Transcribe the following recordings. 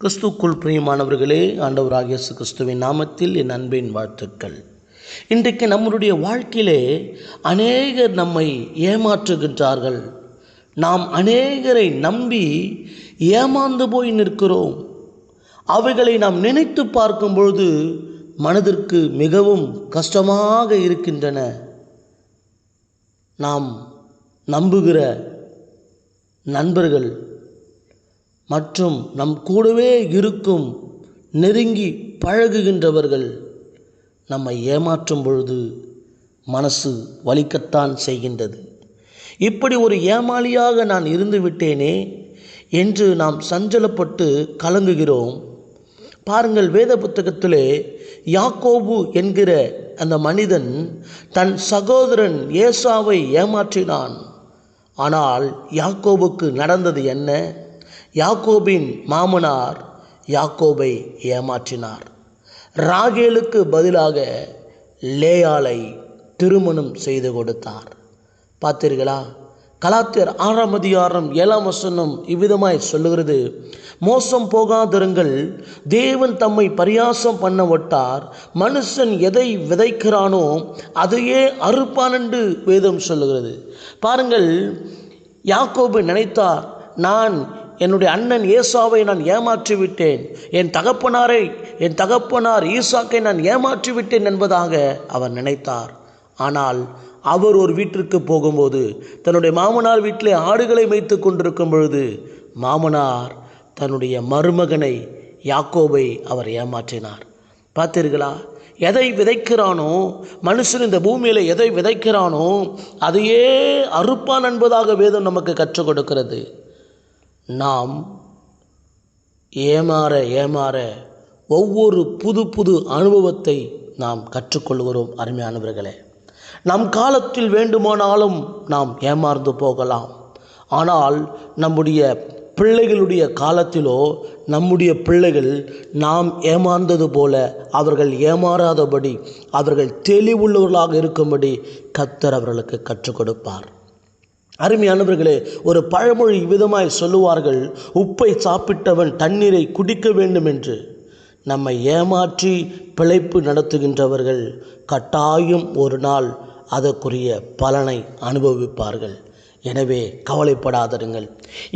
கிறிஸ்துக்குள் பிரியமானவர்களே ஆண்டவராக இயேசு கிறிஸ்துவின் நாமத்தில் என் அன்பின் வாழ்த்துக்கள். இன்றைக்கு நம்மளுடைய வாழ்க்கையிலே அநேகர் நம்மை ஏமாற்றுகின்றார்கள். நாம் அநேகரை நம்பி ஏமாந்து போய் நிற்கிறோம். அவைகளை நாம் நினைத்து பார்க்கும் பொழுது மனதிற்கு மிகவும் கஷ்டமாக இருக்கின்றன. நாம் நம்புகிற நண்பர்கள் மற்றும் நம் கூடவே இருக்கும் நெருங்கி பழகுகின்றவர்கள் நம்மை ஏமாற்றும் பொழுது மனசு வலிக்கத்தான் செய்கின்றது. இப்படி ஒரு ஏமாளியாக நான் இருந்து விட்டேனே என்று நாம் சஞ்சலப்பட்டு கலங்குகிறோம். பாருங்கள் வேத புத்தகத்திலே யாக்கோபு என்கிற அந்த மனிதன் தன் சகோதரன் ஏசாவை ஏமாற்றினான். ஆனால் யாக்கோபுக்கு நடந்தது என்ன? யாக்கோபின் மாமனார் யாக்கோபை ஏமாற்றினார். ராகேலுக்கு பதிலாக லேயாலை திருமணம் செய்து கொடுத்தார். பார்த்தீர்களா? கலாத்தியர் ஆறாம் அதிகாரம் ஏழாம் வசனம் இவ்விதமாய் சொல்லுகிறது. மோசம் போகாதிருங்கள். தேவன் தம்மை பரியாசம் பண்ண விட்டார். மனுஷன் எதை விதைக்கிறானோ அதையே அறுப்பான் என்று வேதம் சொல்லுகிறது. பாருங்கள் யாக்கோபு நினைத்தார் நான் என்னுடைய அண்ணன் ஏசாவை நான் ஏமாற்றி விட்டேன் என் தகப்பனாரை என் தகப்பனார் ஈசாக்கை நான் ஏமாற்றி விட்டேன் என்பதாக அவர் நினைத்தார். ஆனால் அவர் ஒரு வீட்டிற்கு போகும்போது தன்னுடைய மாமனார் வீட்டிலே ஆடுகளை மேய்த்து கொண்டிருக்கும் பொழுது மாமனார் தன்னுடைய மருமகனை யாக்கோபை அவர் ஏமாற்றினார். பார்த்தீர்களா? எதை விதைக்கிறானோ மனுஷன் இந்த பூமியில் எதை விதைக்கிறானோ அதையே அறுப்பான் என்பதாக வேதம் நமக்கு கற்றுக் கொடுக்கிறது. நாம் ஏமாற ஏமாற ஒவ்வொரு புது புது அனுபவத்தை நாம் கற்றுக்கொள்கிறோம் அருமையானவர்களே. நம் காலத்தில் வேண்டுமானாலும் நாம் ஏமாந்து போகலாம். ஆனால் நம்முடைய பிள்ளைகளுடைய காலத்திலோ நம்முடைய பிள்ளைகள் நாம் ஏமாந்தது போல அவர்கள் ஏமாறாதபடி அவர்கள் தெளிவுள்ளவர்களாக இருக்கும்படி கத்தர் அவர்களுக்கு கற்றுக் கொடுப்பார். அருமையானவர்களே ஒரு பழமொழி விதமாய் சொல்லுவார்கள் உப்பை சாப்பிட்டவன் தண்ணீரை குடிக்க வேண்டும் என்று நம்மை ஏமாற்றி பிழைப்பு நடத்துகின்றவர்கள் கட்டாயம் ஒரு நாள் அதற்குரிய பலனை அனுபவிப்பார்கள். எனவே கவலைப்படாதருங்கள்.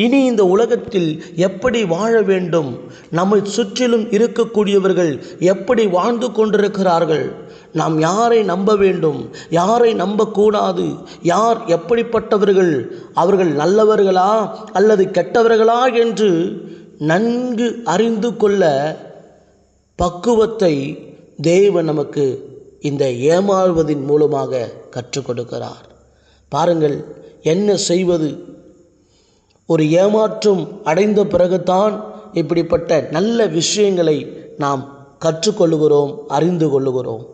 இனி இந்த உலகத்தில் எப்படி வாழ வேண்டும்? நம்மை சுற்றிலும் இருக்கக்கூடியவர்கள் எப்படி வாழ்ந்து கொண்டிருக்கிறார்கள்? நாம் யாரை நம்ப வேண்டும்? யாரை நம்பக்கூடாது? யார் எப்படிப்பட்டவர்கள்? அவர்கள் நல்லவர்களா அல்லது கெட்டவர்களா என்று நன்கு அறிந்து கொள்ள பக்குவத்தை தேவன் நமக்கு இந்த ஏமாறுவதின் மூலமாக கற்றுக் கொடுக்கிறார். பாருங்கள் என்ன செய்வது? ஒரு ஏமாற்றம் அடைந்த பிறகுதான் இப்படிப்பட்ட நல்ல விஷயங்களை நாம் கற்றுக்கொள்ளுகிறோம் அறிந்து கொள்ளுகிறோம்.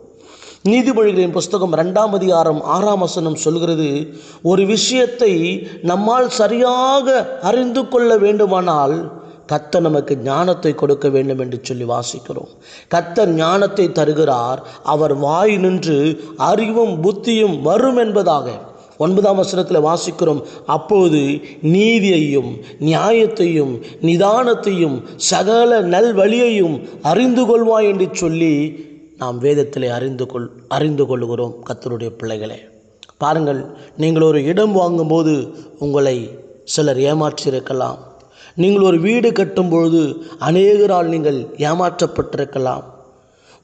நீதிமொழிகளின் புஸ்தகம் ரெண்டாம் அதிகாரம் ஆறாம் வசனம் சொல்கிறது ஒரு விஷயத்தை நம்மால் சரியாக அறிந்து கொள்ள வேண்டுமானால் கத்த நமக்கு ஞானத்தை கொடுக்க வேண்டும் என்று சொல்லி வாசிக்கிறோம். கத்த ஞானத்தை தருகிறார் அவர் வாய் நின்று அறிவும் புத்தியும் வரும் என்பதாக. ஒன்பதாம் வசனத்தில் வாசிக்கிறோம் அப்போது நீதியையும் நியாயத்தையும் நிதானத்தையும் சகல நல்வழியையும் அறிந்து கொள்வாய் என்று சொல்லி நாம் வேதத்தில் அறிந்து கொள் அறிந்து கொள்கிறோம் கத்தருடைய பிள்ளைகளே. பாருங்கள் நீங்கள் ஒரு இடம் வாங்கும்போது உங்களை சிலர் ஏமாற்றியிருக்கலாம். நீங்கள் ஒரு வீடு கட்டும்பொழுது அநேகரால் நீங்கள் ஏமாற்றப்பட்டிருக்கலாம்.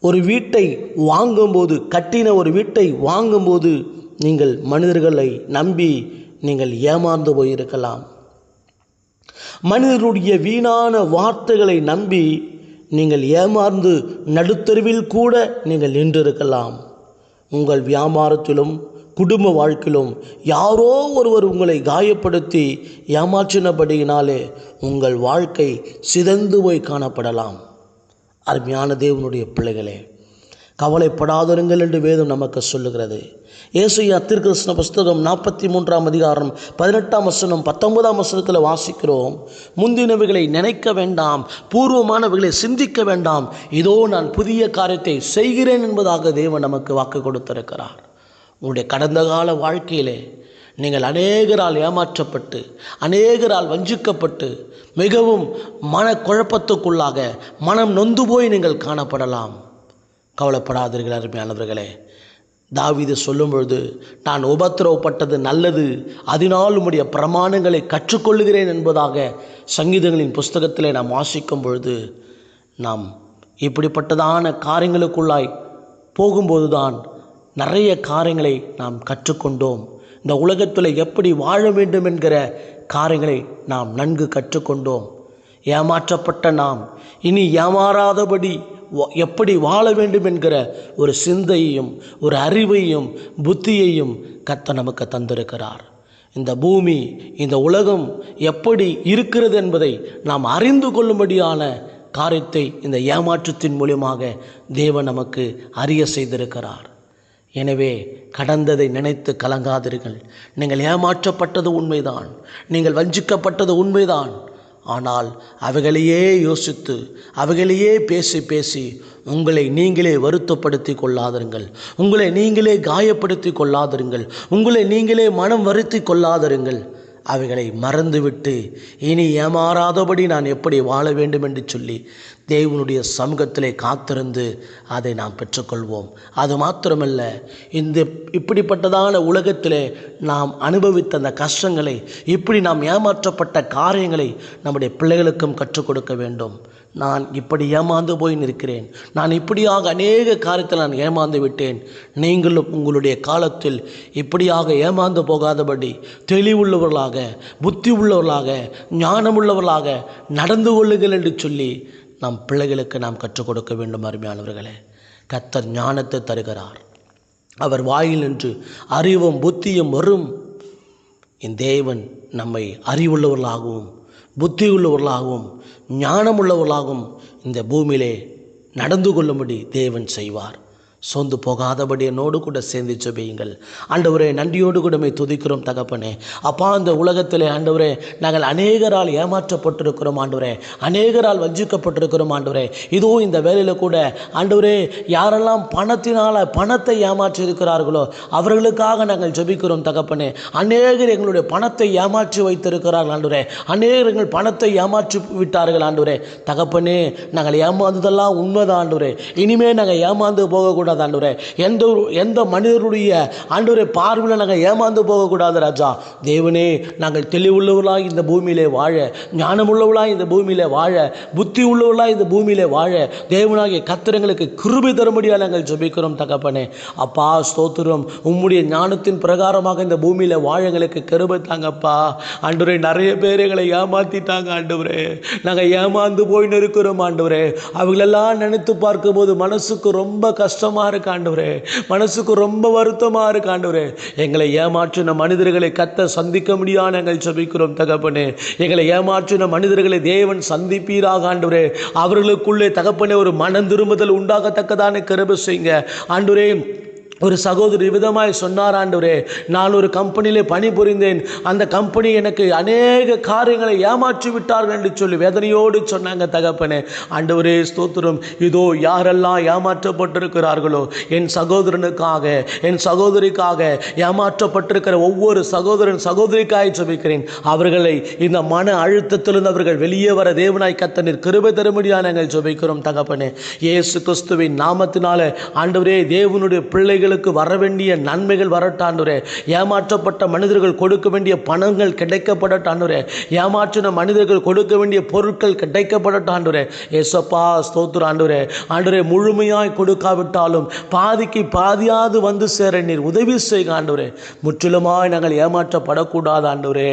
ஒரு வீட்டை வாங்கும்போது கட்டின ஒரு வீட்டை வாங்கும்போது நீங்கள் மனிதர்களை நம்பி நீங்கள் ஏமாந்து போயிருக்கலாம். மனிதருடைய வீணான வார்த்தைகளை நம்பி நீங்கள் ஏமாந்து நடுத்தருவில் கூட நீங்கள் நின்றிருக்கலாம். உங்கள் வியாபாரத்திலும் குடும்ப வாழ்க்கையிலும் யாரோ ஒருவர் உங்களை காயப்படுத்தி ஏமாற்றினபடியினாலே உங்கள் வாழ்க்கை சிதைந்து போய் காணப்படலாம். அருமையான தேவனுடைய பிள்ளைகளே கவலைப்படாதிருங்கள் என்று வேதம் நமக்கு சொல்லுகிறது. ஏசையா திருக்கிருஷ்ண புஸ்தகம் நாற்பத்தி மூன்றாம் அதிகாரம் பதினெட்டாம் வசனம் பத்தொன்பதாம் வசனத்தில் வாசிக்கிறோம் முந்தினவைகளை நினைக்க வேண்டாம் பூர்வமானவைகளை சிந்திக்க வேண்டாம் இதோ நான் புதிய காரியத்தை செய்கிறேன் என்பதாக தேவன் நமக்கு வாக்கு கொடுத்திருக்கிறார். உங்களுடைய கடந்த கால வாழ்க்கையிலே நீங்கள் அநேகரால் ஏமாற்றப்பட்டு அநேகரால் வஞ்சிக்கப்பட்டு மிகவும் மன குழப்பத்துக்குள்ளாக மனம் நொந்து போய் நீங்கள் காணப்படலாம். கவலைப்படாதீர்கள் அருமையானவர்களே. தாவீது சொல்லும் பொழுது நான் உபத்திரவப்பட்டது நல்லது அதனால் உம்முடைய பிரமாணங்களை கற்றுக்கொள்ளுகிறேன் என்பதாக சங்கீதங்களின் புஸ்தகத்திலே நாம் வாசிக்கும் பொழுது நாம் இப்படிப்பட்டதான காரியங்களுக்குள்ளாய் போகும்போதுதான் நிறைய காரியங்களை நாம் கற்றுக்கொண்டோம். இந்த உலகத்தில் எப்படி வாழ வேண்டும் என்கிற காரியங்களை நாம் நன்கு கற்றுக்கொண்டோம். ஏமாற்றப்பட்ட நாம் இனி ஏமாறாதபடி எப்படி வாழ வேண்டும் என்கிற ஒரு சிந்தையையும் ஒரு அறிவையும் புத்தியையும் கத்த நமக்கு தந்திருக்கிறார். இந்த பூமி இந்த உலகம் எப்படி இருக்கிறது என்பதை நாம் அறிந்து கொள்ளும்படியான காரியத்தை இந்த ஏமாற்றத்தின் மூலியமாக தேவன் நமக்கு அறிய செய்திருக்கிறார். எனவே கடந்ததை நினைத்து கலங்காதீர்கள். நீங்கள் ஏமாற்றப்பட்டது உண்மைதான். நீங்கள் வஞ்சிக்கப்பட்டது உண்மைதான். ஆனால் அவைகளையே யோசித்து அவைகளையே பேசி பேசி உங்களை நீங்களே வருத்தப்படுத்தி கொள்ளாதிருங்கள். உங்களை நீங்களே காயப்படுத்தி கொள்ளாதிருங்கள். உங்களை நீங்களே மனம் வருத்தி கொள்ளாதிருங்கள். அவைகளை மறந்துவிட்டு இனி ஏமாறாதபடி நான் எப்படி வாழ வேண்டும் என்று சொல்லி தேவனுடைய சமூகத்திலே காத்திருந்து அதை நாம் பெற்றுக்கொள்வோம். அது மாத்திரமல்ல இந்த இப்படிப்பட்டதான உலகத்திலே நாம் அனுபவித்த அந்த கஷ்டங்களை இப்படி நாம் ஏமாற்றப்பட்ட காரியங்களை நம்முடைய பிள்ளைகளுக்கும் கற்றுக் கொடுக்க வேண்டும். நான் இப்படி ஏமாந்து போய் நிற்கிறேன். நான் இப்படியாக அநேக காரியத்தில் நான் ஏமாந்து விட்டேன். நீங்களும் உங்களுடைய காலத்தில் இப்படியாக ஏமாந்து போகாதபடி தெளிவுள்ளவர்களாக புத்தி உள்ளவர்களாக ஞானமுள்ளவர்களாக நடந்து கொள்ளுங்கள் என்று சொல்லி நம் பிள்ளைகளுக்கு நாம் கற்றுக் கொடுக்க வேண்டும் அருமையானவர்களே. கத்தர் ஞானத்தை தருகிறார். அவர் வாயில் நின்று அறிவும் புத்தியும் வரும். என் தேவன் நம்மை அறிவுள்ளவர்களாகவும் புத்தி உள்ளவர்களாகவும் ஞானமுள்ளவர்களாகவும் இந்த பூமியிலே நடந்து கொள்ளும்படி தேவன் செய்வார். சோர்ந்து போகாதபடி என்னோடு கூட சேர்ந்து ஜெபியுங்கள். ஆண்டவரே நன்றியோடு கூடமே துதிக்கிறோம் தகப்பனே. அப்பா இந்த உலகத்திலே ஆண்டவரே நாங்கள் அநேகரால் ஏமாற்றப்பட்டிருக்கிறோம் ஆண்டவரே. அநேகரால் வஞ்சிக்கப்பட்டிருக்கிறோம் ஆண்டவரே. இதோ இந்த வேலையில் கூட ஆண்டவரே யாரெல்லாம் பணத்தினால் பணத்தை ஏமாற்றி இருக்கிறார்களோ அவர்களுக்காக நாங்கள் ஜெபிக்கிறோம் தகப்பனே. அநேகர் எங்களுடைய பணத்தை ஏமாற்றி வைத்திருக்கிறார்கள் ஆண்டவரே. அநேகர் எங்கள் பணத்தை ஏமாற்றி விட்டார்கள் ஆண்டவரே. தகப்பனே நாங்கள் ஏமாந்ததெல்லாம் உண்மைதான் ஆண்டவரே. இனிமே நாங்கள் ஏமாந்து போகக்கூடாது. ஆண்டவரே. எந்த எந்த மனிதருடைய ஆண்டவரை பார்வையில் நாங்கள் ஏமாந்து போகக்கூடாது ராஜா. தேவனே நாங்கள் தெளிவுள்ளவர்களாக இந்த பூமியிலே வாழ ஞானமுள்ளவர்களாக இந்த பூமியிலே வாழ புத்தி உள்ளவர்களாக இந்த பூமியிலே வாழ தேவனாகிய கத்திரங்களுக்கு கிருபி தரும்படியாக நாங்கள் ஜபிக்கிறோம் தகப்பனே. அப்பா ஸ்தோத்திரம். உம்முடைய ஞானத்தின் பிரகாரமாக இந்த பூமியில் வாழ எங்களுக்கு கிருபை தாங்கப்பா. ஆண்டவரே நிறைய பேர் எங்களை ஏமாத்திட்டாங்க ஆண்டவரே. நாங்கள் ஏமாந்து போயின்னு இருக்கிறோம் ஆண்டவரே. அவங்களெல்லாம் நினைத்து பார்க்கும்போது மனசுக்கு ரொம்ப கஷ்டமாக கஷ்டமா இருக்கு ஆண்டவரே மனசுக்கு ரொம்ப வருத்தமாக இருக்கு ஆண்டவரே எங்களை ஏமாற்றின மனிதர்களை கத்த சந்திக்க முடியாது நாங்கள் சபிக்கிறோம் தகப்பனே. எங்களை ஏமாற்றின மனிதர்களை தேவன் சந்திப்பீராக ஆண்டவரே அவர்களுக்குள்ளே தகப்பனே ஒரு மனம் திரும்புதல் உண்டாகத்தக்கதான கிருபை செய்யுங்க. ஆண்டுரே ஒரு சகோதரி விதமாய் சொன்னார் ஆண்டவரே நான் ஒரு கம்பெனியிலே பணிபுரிந்தேன். அந்த கம்பெனி எனக்கு அநேக காரியங்களை ஏமாற்றி விட்டார்கள் என்று சொல்லி வேதனையோடு சொன்னாங்க தகப்பனே. ஆண்டவரே ஸ்தோத்திரம். இதோ யாரெல்லாம் ஏமாற்றப்பட்டிருக்கிறார்களோ என் சகோதரனுக்காக என் சகோதரிக்காக ஏமாற்றப்பட்டிருக்கிற ஒவ்வொரு சகோதரன் சகோதரிக்காய் ஜெபிக்கிறேன். அவர்களை இந்த மன அழுத்தத்திலிருந்து அவர்கள் வெளியே வர தேவனாய் கத்தனில் கிருபை தரும்படியாக நாங்கள் ஜெபிக்கிறோம் தகப்பனே. இயேசு கிறிஸ்துவின் நாமத்தினால ஆண்டவரே தேவனுடைய பிள்ளைகளுக்கு வர வேண்டிய நன்மைகள் வரட்டாண்டுரே ஏமாற்றப்பட்ட மனிதர்கள் கொடுக்க வேண்டிய பணங்கள் கிடைக்கப்படட்டாண்டுரே ஏமாற்றின மனிதர்கள் கொடுக்க வேண்டிய பொருட்கள் கிடைக்கப்படட்டாண்டுரே ஏசப்பா ஸ்தோத்திர ஆண்டுரே ஆண்டுரே முழுமையாய் கொடுக்காவிட்டாலும் பாதிக்கு பாதியாவது வந்து சேர நீர் உதவி செய்க ஆண்டுரே முற்றிலுமாய் நாங்கள் ஏமாற்றப்படக்கூடாது ஆண்டுரே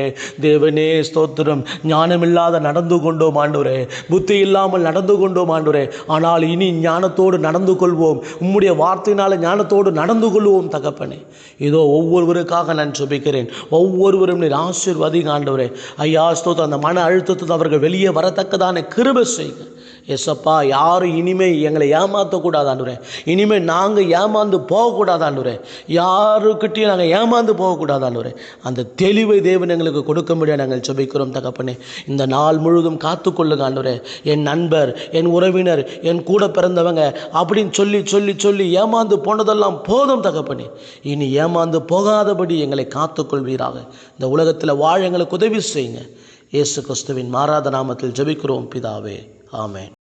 தேவனே ஸ்தோத்திரம். ஞானமில்லாத நடந்து கொண்டோம் ஆண்டுரே புத்தி இல்லாமல் நடந்து கொண்டோம் ஆண்டுரே ஆனால் இனி ஞானத்தோடு நடந்து கொள்வோம். உம்முடைய வார்த்தையினால ஞானத்தோடு நடந்து கொள்வோம் தகப்பனே. இதோ ஒவ்வொருவருக்காக நான் சுபிக்கிறேன் ஒவ்வொருவரும் நீர் ஆசீர்வதிங்க ஆண்டவரே. ஐயா ஸ்தோத்திரம். அந்த மன அழுத்தத்தை அவர்கள் வெளியே வரத்தக்கதான கிருப செய்யுங்க. எஸ்ஸப்பா யாரும் இனிமே எங்களை ஏமாற்றக்கூடாது இனிமேல் நாங்கள் ஏமாந்து போகக்கூடாது யாருக்கிட்டையும் நாங்கள் ஏமாந்து போகக்கூடாது அந்த தெளிவை தேவன் எங்களுக்கு கொடுக்க முடியாது நாங்கள் ஜெபிக்கிறோம் தகப்பனே. இந்த நாள் முழுதும் காத்துக்கொள்ளுங்க ஆண்டுரே என் நண்பர் என் உறவினர் என் கூட பிறந்தவங்க அப்படின்னு சொல்லி சொல்லி சொல்லி ஏமாந்து போனதெல்லாம் போதும் தகப்பனே. இனி ஏமாந்து போகாதபடி எங்களை காத்துக்கொள்வீராக. இந்த உலகத்தில் வாழ எங்களுக்கு உதவி செய்யுங்க. இயேசு கிறிஸ்துவின் மாறாத நாமத்தில் ஜபிக்கிறோம் பிதாவே. ஆமென்